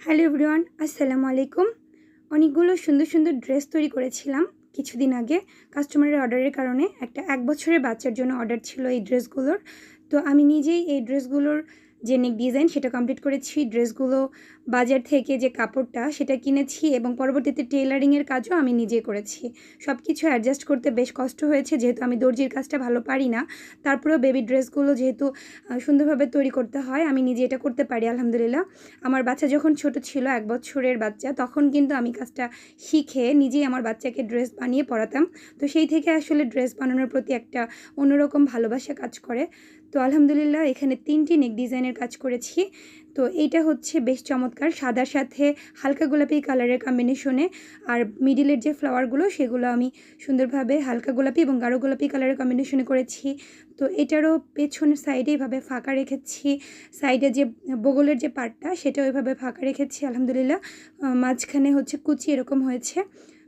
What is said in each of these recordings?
Hello everyone, আসসালামু আলাইকুম। অনেকগুলো সুন্দর সুন্দর ড্রেস তৈরি করেছিলাম কিছুদিন আগে। কাস্টমারের অর্ডারের কারণে একটা এক বছরের বাচ্চার জন্য অর্ডার ছিল এই ড্রেসগুলোর। তো আমি নিজেই এই ড্রেসগুলোর যে নেক ডিজাইন সেটা কমপ্লিট করেছি, ড্রেসগুলো বাজার থেকে যে কাপড়টা সেটা কিনেছি এবং পরবর্তীতে টেলারিংয়ের কাজও আমি নিজে করেছি। সব কিছু অ্যাডজাস্ট করতে বেশ কষ্ট হয়েছে, যেহেতু আমি দর্জির কাজটা ভালো পারি না। তারপরেও বেবি ড্রেসগুলো যেহেতু সুন্দরভাবে তৈরি করতে হয়, আমি নিজে এটা করতে পারি, আলহামদুলিল্লাহ। আমার বাচ্চা যখন ছোট ছিল, এক বছরের বাচ্চা, তখন কিন্তু আমি কাজটা শিখে নিজেই আমার বাচ্চাকে ড্রেস বানিয়ে পড়াতাম। তো সেই থেকে আসলে ড্রেস বানানোর প্রতি একটা অন্যরকম ভালোবাসা কাজ করে। তো আলহামদুলিল্লাহ এখানে তিনটি নেক ডিজাইনের কাজ করেছি। তো এইটা হচ্ছে বেশ চমৎকার, সাদার সাথে হালকা গোলাপি কালারের কম্বিনেশনে আর মিডিলের যে ফ্লাওয়ারগুলো সেগুলো আমি সুন্দরভাবে হালকা গোলাপি এবং গাঢ় গোলাপি কালারের কম্বিনেশনে করেছি। তো এটারও পেছনের সাইডে এভাবে ফাঁকা রেখেছি। সাইডে যে বগলের যে পার্টটা সেটা ওইভাবে ফাঁকা রেখেছি, আলহামদুলিল্লাহ। মাঝখানে হচ্ছে কুচি এরকম হয়েছে।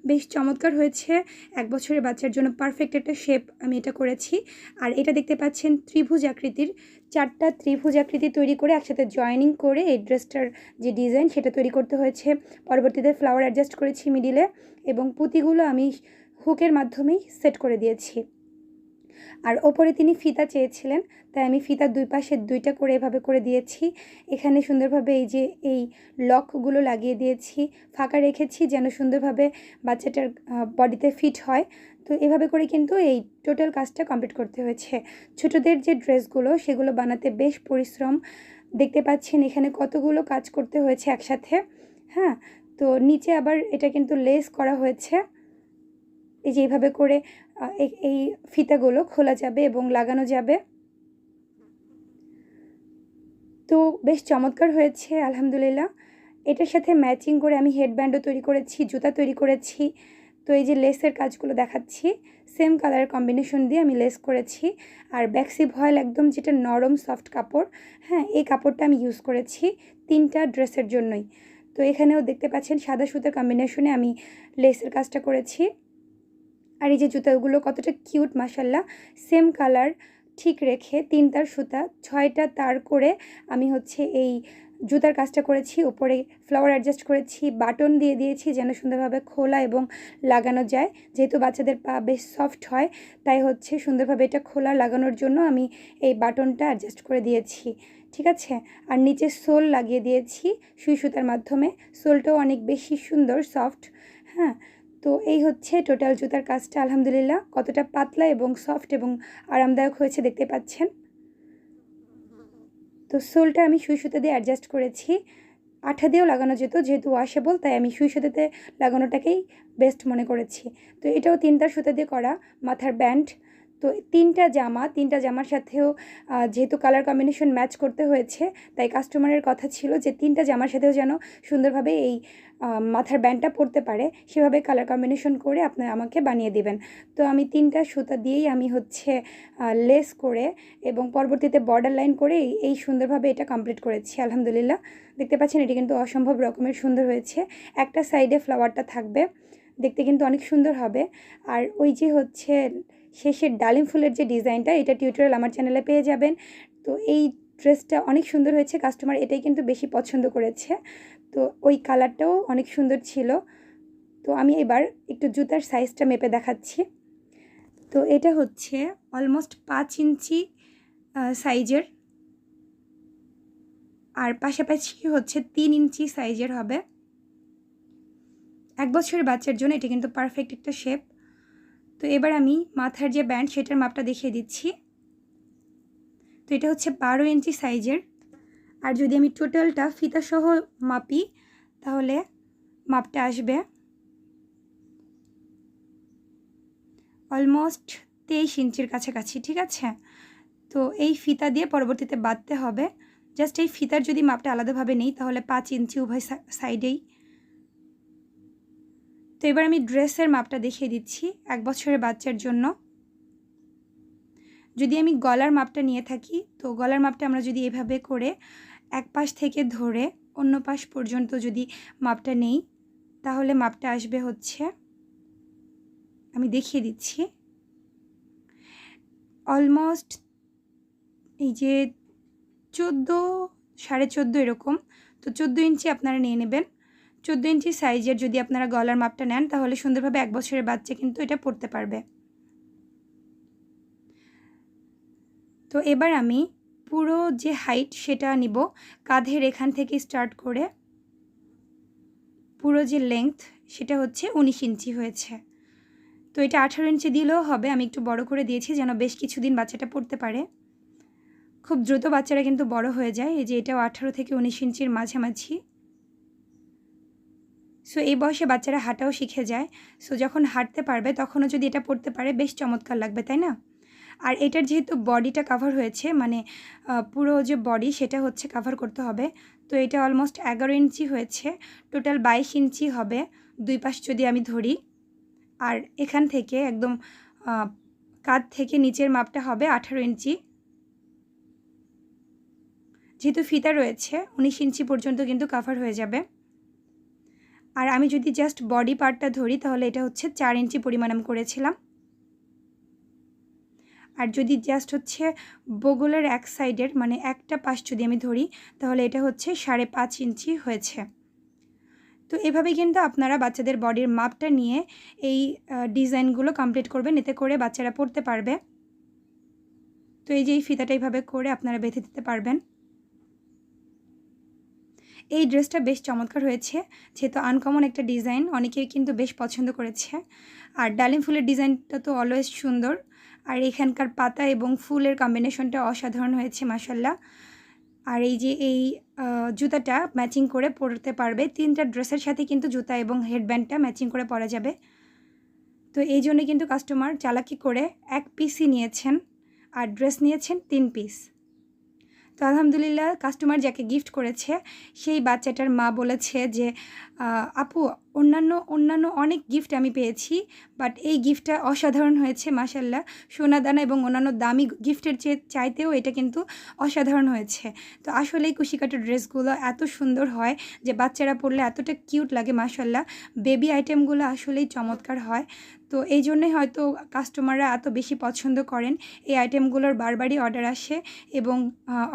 বেশ চমৎকার হয়েছে। এক বছরের বাচ্চার জন্য পারফেক্ট একটা শেপ আমি এটা করেছি। আর এটা দেখতে পাচ্ছেন ত্রিভুজ আকৃতির। চারটা ত্রিভুজ আকৃতি তৈরি করে একসাথে জয়েনিং করে এই ড্রেসটার যে ডিজাইন সেটা তৈরি করতে হয়েছে। পরবর্তীতে ফ্লাওয়ার অ্যাডজাস্ট করেছি মিডিলে এবং পুঁতিগুলো আমি হুকের মাধ্যমেই সেট করে দিয়েছি। আর ওপরে তিনি ফিতা চেয়েছিলেন, তাই আমি ফিতার দুই পাশে দুইটা করে এভাবে করে দিয়েছি। এখানে সুন্দরভাবে এই যে এই লকগুলো লাগিয়ে দিয়েছি, ফাঁকা রেখেছি যেন সুন্দরভাবে বাচ্চাটার বডিতে ফিট হয়। তো এভাবে করে কিন্তু এই টোটাল কাজটা কমপ্লিট করতে হয়েছে। ছোটদের যে ড্রেসগুলো, সেগুলো বানাতে বেশ পরিশ্রম। দেখতে পাচ্ছেন এখানে কতগুলো কাজ করতে হয়েছে একসাথে। হ্যাঁ তো নিচে আবার এটা কিন্তু লেস করা হয়েছে। এই যে এইভাবে করে এই- ফিতাগুলো খোলা যাবে এবং লাগানো যাবে। তো বেশ চমৎকার হয়েছে, আলহামদুলিল্লাহ। এটার সাথে ম্যাচিং করে আমি হেডব্যান্ডও তৈরি করেছি, জুতা তৈরি করেছি। তো এই যে লেসের কাজগুলো দেখাচ্ছি, সেম কালারের কম্বিনেশন দিয়ে আমি লেস করেছি। আর ব্যাক্সি ভয়েল একদম যেটা নরম সফট কাপড় হ্যাঁ এই কাপড়টা আমি ইউজ করেছি তিনটা ড্রেসের জন্যই। তো এখানেও দেখতে পাচ্ছেন সাদা সুতার কম্বিনেশনে আমি লেসের কাজটা করেছি। আর এই যে জুতাগুলো কতটা কিউট মাসাল্লাহ সেম কালার, ঠিক রেখে তিনটার সুতা, ছয়টা তার করে আমি হচ্ছে এই জুতার কাজটা করেছি ওপরে ফ্লাওয়ার অ্যাডজাস্ট করেছি, বাটন দিয়ে দিয়েছি যেন সুন্দরভাবে খোলা এবং লাগানো যায়। যেহেতু বাচ্চাদের পা বেশ সফট হয়, তাই হচ্ছে সুন্দরভাবে এটা খোলা লাগানোর জন্য আমি এই বাটনটা অ্যাডজাস্ট করে দিয়েছি, ঠিক আছে? আর নিচে সোল লাগিয়ে দিয়েছি, সুই সুতার মাধ্যমে। সোলটাও অনেক বেশি সুন্দর সফট হ্যাঁ? তো এই হচ্ছে টোটাল জুতার কাজটা, আলহামদুলিল্লাহ। কতটা পাতলা এবং সফট এবং আরামদায়ক হয়েছে দেখতে পাচ্ছেন। তো সোলটা আমি সুই সুতা দিয়ে অ্যাডজাস্ট করেছি। আঠা দিয়েও লাগানো যেত, যেহেতু ওয়াশেবল তাই আমি সুই সুতাতে লাগানোটাকেই বেস্ট মনে করেছি। তো এটাও তিনটার সুতা দিয়ে করা, মাথার ব্যান্ড তো তিনটা জামা, তিনটা জামার সাথেও যেহেতু কালার কম্বিনেশন ম্যাচ করতে হয়েছে, তাই কাস্টমারের কথা ছিল যে তিনটা জামার সাথেও যেন সুন্দরভাবে এই মাথার ব্যান্ডটা পরতে পারে, সেভাবে কালার কম্বিনেশন করে আপনি আমাকে বানিয়ে দিবেন। তো আমি তিনটা সুতা দিয়েই আমি হচ্ছে লেস করে এবং পরবর্তীতে বর্ডার লাইন করে এই সুন্দরভাবে এটা কমপ্লিট করেছি, আলহামদুলিল্লাহ। দেখতে পাচ্ছেন, এটি কিন্তু অসম্ভব রকমের সুন্দর হয়েছে। একটা সাইডে ফ্লাওয়ারটা থাকবে, দেখতে কিন্তু অনেক সুন্দর হবে। আর ওই যে হচ্ছে শেষের ডালিম ফুলের যে ডিজাইনটা, এটা টিউটোরিয়াল আমার চ্যানেলে পেয়ে যাবেন। তো এই ড্রেসটা অনেক সুন্দর হয়েছে কাস্টমার এটাই কিন্তু বেশি পছন্দ করেছে। তো ওই কালারটাও অনেক সুন্দর ছিল। তো আমি এবার একটু জুতার সাইজটা মেপে দেখাচ্ছি। তো এটা হচ্ছে অলমোস্ট পাঁচ ইঞ্চি সাইজের আর পাশাপাশি হচ্ছে তিন ইঞ্চি সাইজের হবে। এক বছরের বাচ্চার জন্য এটা কিন্তু পারফেক্ট একটা শেপ তো এবার আমি মাথার যে ব্যান্ড সেটার মাপটা দেখিয়ে দিচ্ছি। তো এটা হচ্ছে বারো ইঞ্চি সাইজের। আর যদি আমি টোটালটা ফিতাসহ মাপি, তাহলে মাপটা আসবে অলমোস্ট তেইশ ইঞ্চির কাছাকাছি, ঠিক আছে? তো এই ফিতা দিয়ে পরবর্তীতে বাঁধতে হবে। জাস্ট এই ফিতার যদি মাপটা আলাদাভাবে নেই, তাহলে পাঁচ ইঞ্চি উভয় সাইডেই তো এবার আমি ড্রেসের মাপটা দেখিয়ে দিচ্ছি এক বছরের বাচ্চার জন্য। যদি আমি গলার মাপটা নিয়ে থাকি, তো গলার মাপটা আমরা যদি এভাবে করে এক পাশ থেকে ধরে অন্য পাশ পর্যন্ত যদি মাপটা নেই, তাহলে মাপটা আসবে হচ্ছে, আমি দেখিয়ে দিচ্ছি। অলমোস্ট এই যে চোদ্দ, সাড়ে চোদ্দ এরকম, তো চোদ্দ ইঞ্চি আপনারা নিয়ে নেবেন। চোদ্দ ইঞ্চি সাইজের যদি আপনারা গলার মাপটা নেন, তাহলে সুন্দরভাবে এক বছরের বাচ্চা কিন্তু এটা পরতে পারবে। তো এবার আমি পুরো যে হাইট সেটা নিব, কাঁধের এখান থেকে স্টার্ট করে পুরো যে লেংথ সেটা হচ্ছে উনিশ ইঞ্চি হয়েছে। তো এটা আঠারো ইঞ্চি দিলেও হবে, আমি একটু বড় করে দিয়েছি যেন বেশ কিছুদিন বাচ্চাটা পড়তে পারে। খুব দ্রুত বাচ্চারা কিন্তু বড় হয়ে যায়, এই যে এটাও আঠারো থেকে উনিশ ইঞ্চির মাঝামাঝি। সো এই বয়সে বাচ্চারা হাঁটাও শিখে যায়। সো যখন হাঁটতে পারবে, তখনও যদি এটা পড়তে পারে, বেশ চমৎকার লাগবে, তাই না? আর এটার যেহেতু বডিটা কাভার হয়েছে মানে পুরো যে বডি সেটা হচ্ছে কাভার করতে হবে। তো এটা অলমোস্ট এগারো ইঞ্চি হয়েছে টোটাল বাইশ ইঞ্চি হবে, দুই পাশ যদি আমি ধরি। আর এখান থেকে একদম কাঁধ থেকে নিচের মাপটা হবে আঠারো ইঞ্চি। যেহেতু ফিতা রয়েছে, উনিশ ইঞ্চি পর্যন্ত কিন্তু কাভার হয়ে যাবে। আর আমি যদি জাস্ট বডি পার্টটা ধরি, তাহলে এটা হচ্ছে চার ইঞ্চি পরিমাণ আমি করেছিলাম। আর যদি জাস্ট হচ্ছে বগলের এক সাইডের মানে একটা পাশ যদি আমি ধরি, তাহলে এটা হচ্ছে সাড়ে পাঁচ ইঞ্চি হয়েছে। তো এভাবে কিন্তু আপনারা বাচ্চাদের বডির মাপটা নিয়ে এই ডিজাইনগুলো কমপ্লিট করবেন, এতে করে বাচ্চারা পড়তে পারবে। তো এই যে এই ফিতাটা এইভাবে করে আপনারা বেঁধে দিতে পারবেন। এই ড্রেসটা বেশ চমৎকার হয়েছে, যেহেতু আনকমন একটা ডিজাইন অনেকেই কিন্তু বেশ পছন্দ করেছে। আর ডালিম ফুলের ডিজাইনটা তো অলওয়েজ সুন্দর, আর এখানকার পাতা এবং ফুলের কম্বিনেশনটা অসাধারণ হয়েছে মাসাল্লাহ আর এই যে এই জুতাটা ম্যাচিং করে পরতে পারবে, তিনটা ড্রেসের সাথে কিন্তু জুতা এবং হেডব্যান্ডটা ম্যাচিং করে পরা যাবে। তো এই জন্য কিন্তু কাস্টমার চালাকি করে এক পিসই নিয়েছেন, আর ড্রেস নিয়েছেন তিন পিস তো আলহামদুলিল্লাহ কাস্টমার যাকে গিফট করেছে সেই বাচ্চাটার মা বলেছে যে আপু অন্যান্য অন্যান্য অনেক গিফট আমি পেয়েছি বাট এই গিফটটা অসাধারণ হয়েছে মাসাল্লাহ সোনাদানা এবং অন্যান্য দামি গিফটের চেয়ে চাইতেও এটা কিন্তু অসাধারণ হয়েছে। তো আসলে এই কুশিকাটা ড্রেসগুলো এত সুন্দর হয় যে বাচ্চারা পরলে এতটা কিউট লাগে মাসাল্লাহ বেবি আইটেমগুলো আসলেই চমৎকার হয়। তো এই জন্যই হয়তো কাস্টমাররা এত বেশি পছন্দ করেন। এই আইটেমগুলোর বারবারই অর্ডার আসে এবং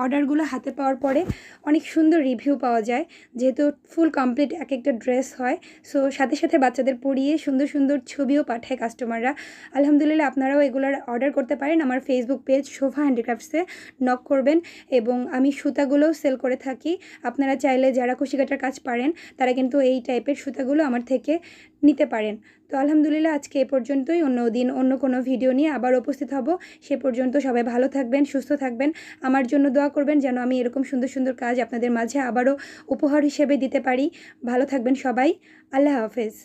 অর্ডারগুলো হাতে পাওয়ার পরে অনেক সুন্দর রিভিউ পাওয়া যায়। যেহেতু ফুল কমপ্লিট এক একটা ড্রেস হয় সো সাথে সাথে বাচ্চাদের পরিয়ে সুন্দর সুন্দর ছবিও পাঠায় কাস্টমাররা আলহামদুলিল্লাহ আপনারাও এগুলোর অর্ডার করতে পারেন আমার ফেসবুক পেজ শোভা হ্যান্ডিক্রাফটসে নক করবেন এবং আমি সুতাগুলোও সেল করে থাকি। আপনারা চাইলে যারা কুশিকাটার কাজ পারেন, তারা কিন্তু এই টাইপের সুতাগুলো আমার থেকে নিতে পারেন। তো আলহামদুলিল্লাহ আজকে এ পর্যন্তই। অন্য দিন অন্য কোনো ভিডিও নিয়ে আবার উপস্থিত হব। সে পর্যন্ত সবাই ভালো থাকবেন, সুস্থ থাকবেন। আমার জন্য দোয়া করবেন যেন আমি এরকম সুন্দর সুন্দর কাজ আপনাদের মাঝে আবারও উপহার হিসেবে দিতে পারি। ভালো থাকবেন সবাই। আল্লাহ হাফেজ।